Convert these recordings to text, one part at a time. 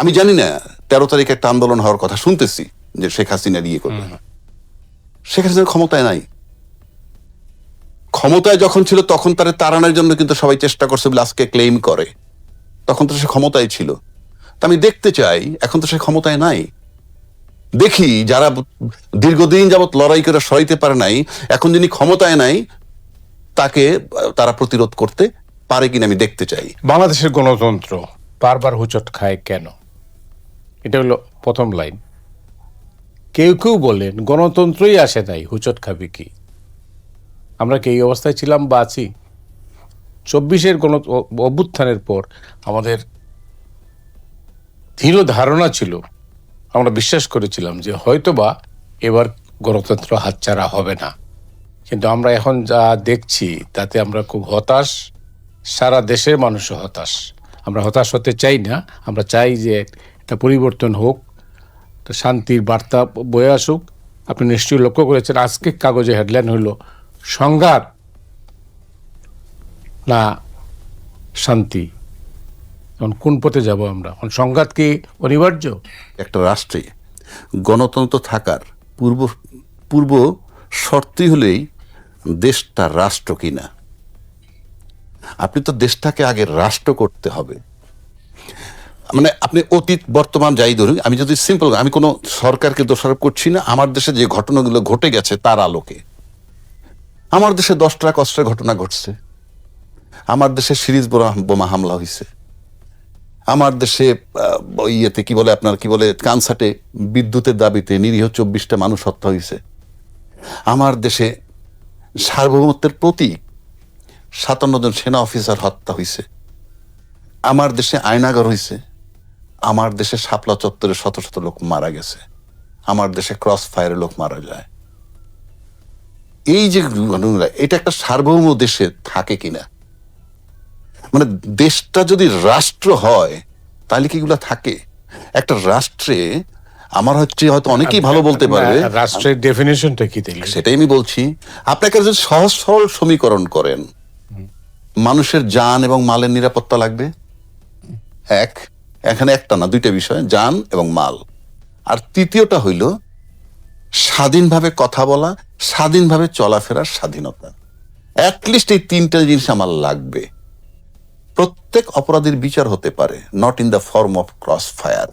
আমি জানি না তেরো তারিখে একটা আন্দোলন হওয়ার কথা শুনতেছি যে শেখ হাসিনা ইয়ে করবে শেখ হাসিনা ক্ষমতায় নাই। ক্ষমতায় যখন ছিল তখন তারে তাড়ানোর জন্য কিন্তু সবাই চেষ্টা করছে বলে আজকে ক্লেম করে। তখন তো সে ক্ষমতায় ছিল। তা আমি দেখতে চাই এখন তো সে ক্ষমতায় নাই। দেখি যারা দীর্ঘদিন যাবৎ লড়াই করে সরাইতে পারে নাই এখন যিনি ক্ষমতায় নাই তাকে তারা প্রতিরোধ করতে পারে কিনা আমি দেখতে চাই। বাংলাদেশের গণতন্ত্র বারবার হুচট খায় কেন? এটা হলো প্রথম লাইন। কেউ কেউ বলেন গণতন্ত্রই আসে নাই, হুচট খাবে কি? আমরা কি এই অবস্থায় ছিলাম বা আছি? চব্বিশের গণ অভ্যুত্থানের পর আমাদের দৃঢ় ধারণা ছিল, আমরা বিশ্বাস করেছিলাম যে হয়তোবা এবার গণতন্ত্র হাতছাড়া হবে না। কিন্তু আমরা এখন যা দেখছি, তাতে আমরা খুব হতাশ। সারা দেশের মানুষও হতাশ। আমরা হতাশ হতে চাই না, আমরা চাই যে একটা পরিবর্তন হোক তা শান্তির বার্তা বয়ে আসুক, আপনি নিশ্চয়ই লক্ষ্য করেছেন আজকে কাগজে হেডলাইন হলো সংঘাত না শান্তি। এখন কোন পথে যাব আমরা? সংঘাত কি অনিবার্য? একটা রাষ্ট্রে গণতন্ত্র থাকার পূর্ব পূর্ব শর্তই হলেই দেশটা রাষ্ট্র কিনা। আপনি তো দেশটাকে আগে রাষ্ট্র করতে হবে। মানে আপনি অতীত, বর্তমান যাই ধরুন, আমি যদি সিম্পল আমি কোনো সরকারকে দোষারোপ করছি না, আমার দেশে যে ঘটনাগুলো ঘটে গেছে তার আলোকে। আমার দেশে দশটা কষ্টের ঘটনা ঘটছে। আমার দেশে সিরিজ বোমা হামলা হয়েছে আমার দেশে ইয়েতে কি বলে আপনার, কি বলে, কানসাটে বিদ্যুতের দাবিতে নিরীহ চব্বিশটা মানুষ হত্যা হয়েছে আমার দেশে সার্বভৌমত্বের প্রতীক সাতান্ন জন সেনা অফিসার হত্যা হয়েছে আমার দেশে আয়নাগর হয়েছে আমার দেশে শাপলা চত্বরে শত শত লোক মারা গেছে। আমার দেশে ক্রস ফায়ারে লোক মারা যায়। এই যে ঘটনাগুলো, এটা একটা সার্বভৌম দেশে থাকে কিনা? মানে দেশটা যদি রাষ্ট্র হয় তাহলে কি এগুলা থাকে? একটা রাষ্ট্রে আমার হচ্ছে হয়তো অনেকেই ভালো বলতে পারবে রাষ্ট্রের ডেফিনেশনটা কি তাইলে সেটাই আমি বলছি। আপনাকে যদি সহজ সরল সমীকরণ করেন। মানুষের যান এবং মালের নিরাপত্তা লাগবে? এক এখানে একটা না, দুইটা বিষয়, যান এবং মাল। আর তৃতীয়টা হইল, স্বাধীনভাবে কথা বলা, স্বাধীনভাবে চলাফেরার স্বাধীনতা। অ্যাটলিস্ট এই তিনটা জিনিস আমার লাগবে। প্রত্যেক অপরাধীর বিচার হতে পারে not in the form of cross fire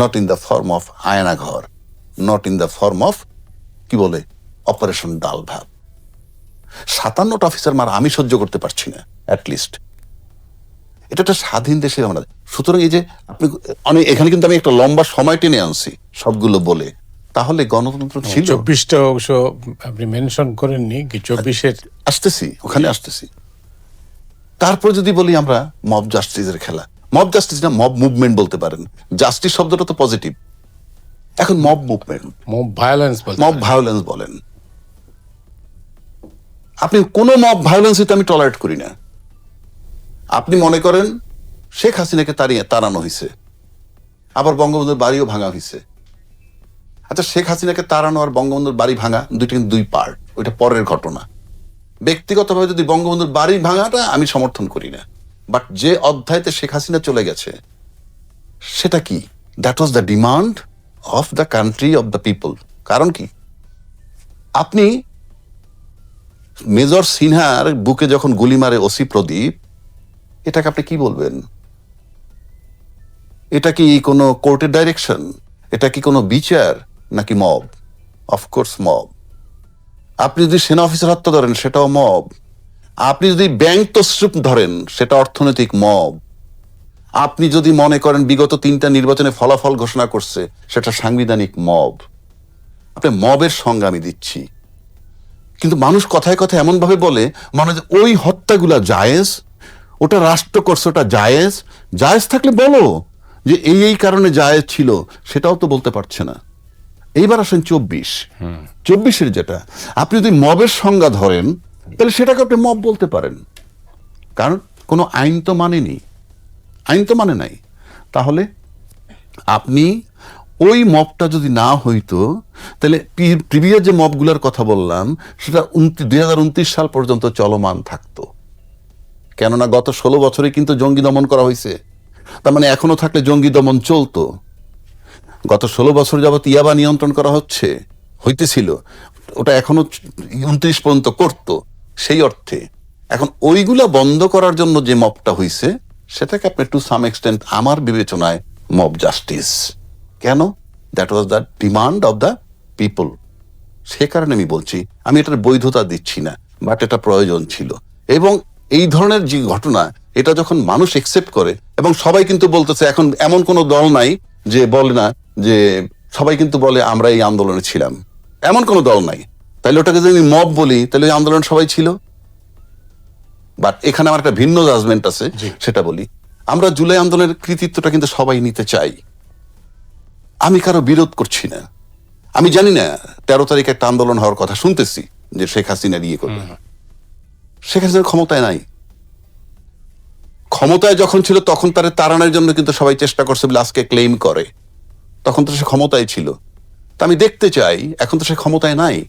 not in the form of Aynaghar not in the form of কি বলে অপারেশন ডাল ভাব সাতান্নটা অফিসার মার আমি সহ্য করতে পারছি না অ্যাটলিস্ট এটা একটা স্বাধীন দেশে আমরা। সুতরাং এই যে আপনি অনেক এখানে কিন্তু আমি একটা লম্বা সময় টেনে আনছি সবগুলো বলে। তাহলে গণতন্ত্র ছিল। চব্বিশটা অবশ্য আপনি মেনশন করেননি কি চব্বিশের আসতেছি ওখানে আসতেছি। তারপর যদি বলি আমরা মব জাস্টিসের খেলা। মব জাস্টিস না মব মুভমেন্ট বলতে পারেন। জাস্টিস শব্দটা তো পজিটিভ এখন mob movement mob violence mob violence বলেন। আপনি কোনো মব ভায়োলেন্সই তো আমি টলারেট করি না। আপনি মনে করেন শেখ হাসিনাকে তাড়িয়ে তাড়ানো হয়েছে আবার বঙ্গবন্ধুর বাড়িও ভাঙা হয়েছে আচ্ছা শেখ হাসিনাকে তাড়ানো আর বঙ্গবন্ধুর বাড়ি ভাঙা দুইটা দুই পার্ট ওইটা পরের ঘটনা। ব্যক্তিগতভাবে যদি বঙ্গবন্ধুর বাড়ি ভাঙাটা আমি সমর্থন করি না। বাট যে অধ্যায়তে শেখ হাসিনা চলে গেছে, সেটা কি? That was the demand of the country of the people কারণ কি? আপনি মেজর সিনহার বুকে যখন গুলি মারে ওসি প্রদীপ এটাকে আপনি কি বলবেন? এটা কি কোনো কোর্টের ডাইরেকশন এটা কি কোনো বিচার নাকি মব অফকোর্স মব আপনি যদি সেনা অফিসার হত্যা ধরেন, সেটাও মব আপনি যদি ব্যাংক তসরুপ ধরেন, সেটা অর্থনৈতিক মব আপনি যদি মনে করেন বিগত তিনটা নির্বাচনে ফলাফল ঘোষণা করছে, সেটা সাংবিধানিক মব আপনি মবের সঙ্গে আমি দিচ্ছি। কিন্তু মানুষ কথায় কথায় এমনভাবে বলে, মনে ওই হত্যাগুলা জায়েজ ওটা রাষ্ট্র করছে ওটা জায়েজ? জায়েজ থাকলে বলো যে এই এই কারণে জায়েজ ছিল সেটাও তো বলতে পারছে না। এইবার আসেন চব্বিশ। চব্বিশের যেটা আপনি যদি মবের সংজ্ঞা ধরেন তাহলে সেটাকে আপনি মব বলতে পারেন। কারণ কোনো আইন তো মানেনি আইন তো মানে নাই। তাহলে আপনি ওই মবটা যদি না হইতো তাহলে প্রিভিয়াস যে মবগুলোর কথা বললাম সেটা দুই হাজার উনত্রিশ সাল পর্যন্ত চলমান থাকতো। কেননা গত ষোলো বছরে কিন্তু জঙ্গি দমন করা হয়েছে। তার মানে এখনও থাকলে জঙ্গি দমন চলতো। গত ষোলো বছর যাবত ইয়াবা নিয়ন্ত্রণ করা হচ্ছে, হইতেছিল। ওটা এখনও উনত্রিশ পর্যন্ত করত, সেই অর্থে। এখন ওইগুলা বন্ধ করার জন্য যে মবটা হইছে, সেটাকে আপনি টু সাম এক্সটেন্ট আমার বিবেচনায় মব জাস্টিস কেন? That was the demand of the people সে কারণে আমি বলছি, আমি এটার বৈধতা দিচ্ছি না বাট এটা প্রয়োজন ছিল। এবং এই ধরনের যে ঘটনা এটা যখন মানুষ একসেপ্ট করে এবং সবাই কিন্তু বলতেছে এখন এমন কোনো দল নাই যে বলে না যে সবাই কিন্তু বলে আমরা এই আন্দোলনে ছিলাম। এমন কোনো দল নাই। তাহলে ওটাকে যদি মব বলি তাহলে ওই আন্দোলন সবাই ছিল? বাট এখানে আমার একটা ভিন্ন জাজমেন্ট আছে সেটা বলি। আমরা জুলাই আন্দোলনের কৃতিত্বটা কিন্তু সবাই নিতে চাই। আমি কারও বিরোধ করছি না। আমি জানি না তেরো তারিখে একটা আন্দোলন হওয়ার কথা শুনতেছি যে শেখ হাসিনা ইয়ে করবে। হাসিনার ক্ষমতায় নাই। ক্ষমতায় যখন ছিল, তখন তার তাড়ানোর জন্য কিন্তু সবাই চেষ্টা করছে বলে আজকে ক্লেম করে। তখন তো সে ক্ষমতায় ছিল। তা আমি দেখতে চাই, এখন তো সে ক্ষমতায় নাই।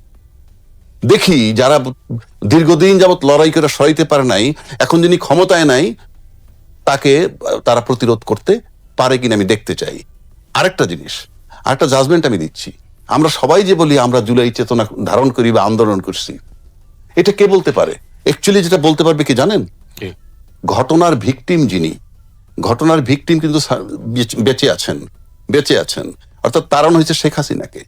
দেখি, যারা দীর্ঘদিন যাবত লড়াই করে সরাইতে পারে নাই, এখন যিনি ক্ষমতায় নাই, তাকে তারা প্রতিরোধ করতে পারে কিনা আমি দেখতে চাই। আরেকটা জিনিস, আরেকটা জাজমেন্ট আমি দিচ্ছি। আমরা সবাই যে বলি, আমরা জুলাই চেতনা ধারণ করি বা আন্দোলন করছি, এটা কে বলতে পারে? অ্যাকচুয়ালি যেটা বলতে পারবে কি জানেন? ঘটনার ভিকটিম যিনি ঘটনার ভিকটিম কিন্তু বেঁচে- আছেন বেঁচে আছেন। অর্থাৎ তারণ হয়েছে শেখ হাসিনাকে।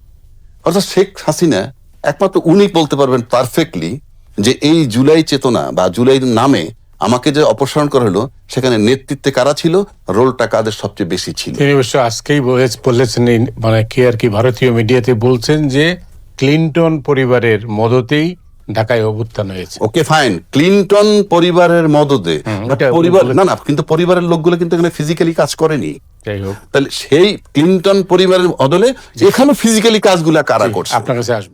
অর্থাৎ শেখ হাসিনা একমাত্র উনি বলতে পারবেন পারফেক্টলি যে এই জুলাই চেতনা বা জুলাই নামে আমাকে যে অপসারণ করা হলো সেখানে নেতৃত্বে কারা ছিল? রোলটা কাদের সবচেয়ে বেশি ছিল? তিনি অবশ্য আজকেই বলে- বলেছেন মানে কি আর কি ভারতীয় মিডিয়াতে বলছেন যে ক্লিন্টন পরিবারের মদতেই ঢাকায় অভ্যুত্থান হয়েছে। Okay fine. ক্লিনটন পরিবারের মদদে। পরিবার না না কিন্তু পরিবারের লোকগুলো কিন্তু এখানে ফিজিক্যালি কাজ করেনি। তাহলে সেই ক্লিনটন পরিবারের বদলে এখানে ফিজিক্যালি কাজগুলা কারা করছে? আপনার কাছে আসব।